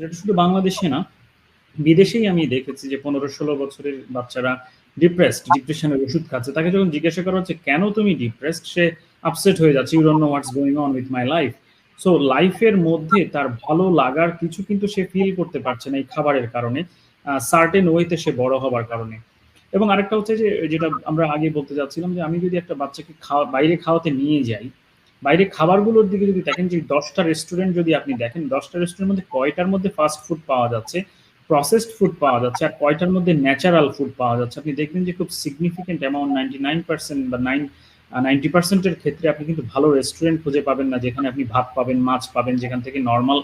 এটা শুধু বাংলাদেশে না, বিদেশেই আমি দেখেছি যে পনেরো ষোলো বছরের বাচ্চারা ডিপ্রেসড ডিপ্রেশনের ওষুধ খাচ্ছে। তাকে যখন জিজ্ঞাসা করা হচ্ছে, কেন তুমি ডিপ্রেসড সে আপসেট হয়ে যাচ্ছে you don't know what's going on with my life so লাইফের মধ্যে তার ভালো লাগার কিছু কিন্তু সে ফিল করতে পারছে না এই খাবারের কারণে সার্টেন ওয়েতে সে বড় হবার কারণে। এবং আরেকটা হচ্ছে যে, যেটা আমরা আগে বলতে যাচ্ছিলাম যে, আমি যদি একটা বাচ্চাকে খাওয়া বাইরে খাওয়াতে নিয়ে যাই বাইরে খাবারগুলোর দিকে যদি দেখেন যে দশটা রেস্টুরেন্ট যদি আপনি দেখেন, দশটা রেস্টুরেন্টের মধ্যে কয়টার মধ্যে ফাস্ট ফুড পাওয়া যাচ্ছে? প্রসেসড ফুড পাওয়া যাচ্ছে আর কয়টার মধ্যে ন্যাচারাল ফুড পাওয়া যাচ্ছে? আপনি দেখবেন যে খুব significant amount ninety nine percent বা নাইন নাইনটি পার্সেন্টের ক্ষেত্রে আপনি কিন্তু ভালো রেস্টুরেন্ট খুঁজে পাবেন না, যেখানে আপনি ভাত পাবেন, মাছ পাবেন, যেখান থেকে নর্মাল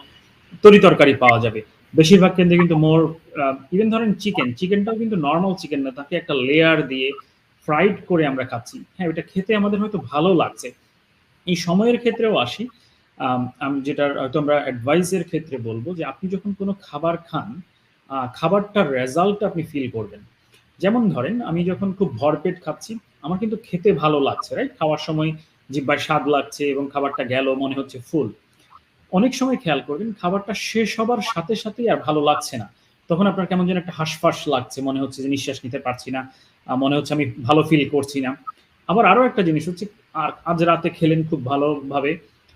তরি তরকারি পাওয়া যাবে। বেশিরভাগ কেন্দ্রে কিন্তু মোর ইভেন ধরেন চিকেন চিকেনটাও কিন্তু নর্মাল চিকেন না, তাকে একটা লেয়ার দিয়ে ফ্রাইড করে আমরা খাচ্ছি। হ্যাঁ এটা খেতে আমাদের হয়তো ভালো লাগছে। এই সময়ের ক্ষেত্রেও আসি। আমি যেটা হয়তো আমরা অ্যাডভাইসের ক্ষেত্রে বলব যে, আপনি যখন কোনো খাবার খান খাবারটার রেজাল্ট আপনি ফিল করবেন। যেমন ধরেন, আমি যখন খুব ভরপেট খাচ্ছি, আমার কিন্তু খেতে ভালো লাগছে রাইট খাওয়ার সময় জিব্বায় স্বাদ লাগছে এবং খাবারটা গেল, মনে হচ্ছে ফুল অনেক সময় খেয়াল করবেন, খাবারটা শেষ হবার সাথে সাথেই আর ভালো লাগছে না। তখন আপনার কেমন যেন একটা হাঁসফাঁস লাগছে, মনে হচ্ছে যে নিঃশ্বাস নিতে পারছি না মনে হচ্ছে আমি ভালো ফিল করছি না। আবার আরও একটা জিনিস হচ্ছে আজ রাতে খেলেন খুব ভালোভাবে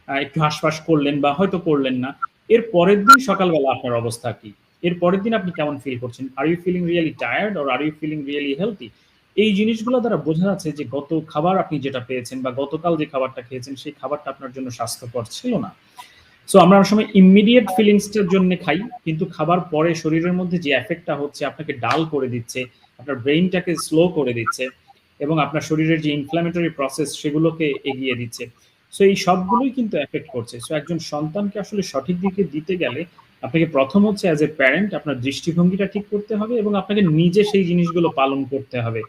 একটু হাঁসফাঁস করলেন বা হয়তো করলেন না। এর পরের দিন সকালবেলা আপনার অবস্থা কি? এর পরের দিন আপনি কেমন ফিল করছেন? Are you feeling really tired or are you feeling really healthy এই জিনিসগুলো দ্বারা বোঝা যাচ্ছে যে গত খাবার আপনি যেটা পেয়েছেন বা গতকাল যে খাবারটা খেয়েছেন, সেই খাবারটা আপনার জন্য স্বাস্থ্যকর ছিল না। সো আমরা অনেক সময় ইমিডিয়েট ফিলিংসটার জন্য খাই, কিন্তু খাবার পরে শরীরের মধ্যে যে এফেক্টটা হচ্ছে, আপনাকে ডাল করে দিচ্ছে, আপনার ব্রেইনটাকে স্লো করে দিচ্ছে এবং আপনার শরীরের যে ইনফ্ল্যামেটরি প্রসেস সেগুলোকে এগিয়ে দিচ্ছে। সো এই সবগুলোই কিন্তু এফেক্ট করছে। সো একজন সন্তানকে আসলে সঠিক দিকে দিতে গেলে আপনাকে প্রথম হচ্ছে অ্যাজ এ প্যারেন্ট আপনার দৃষ্টিভঙ্গিটা ঠিক করতে হবে এবং আপনাকে নিজে সেই জিনিসগুলো পালন করতে হবে।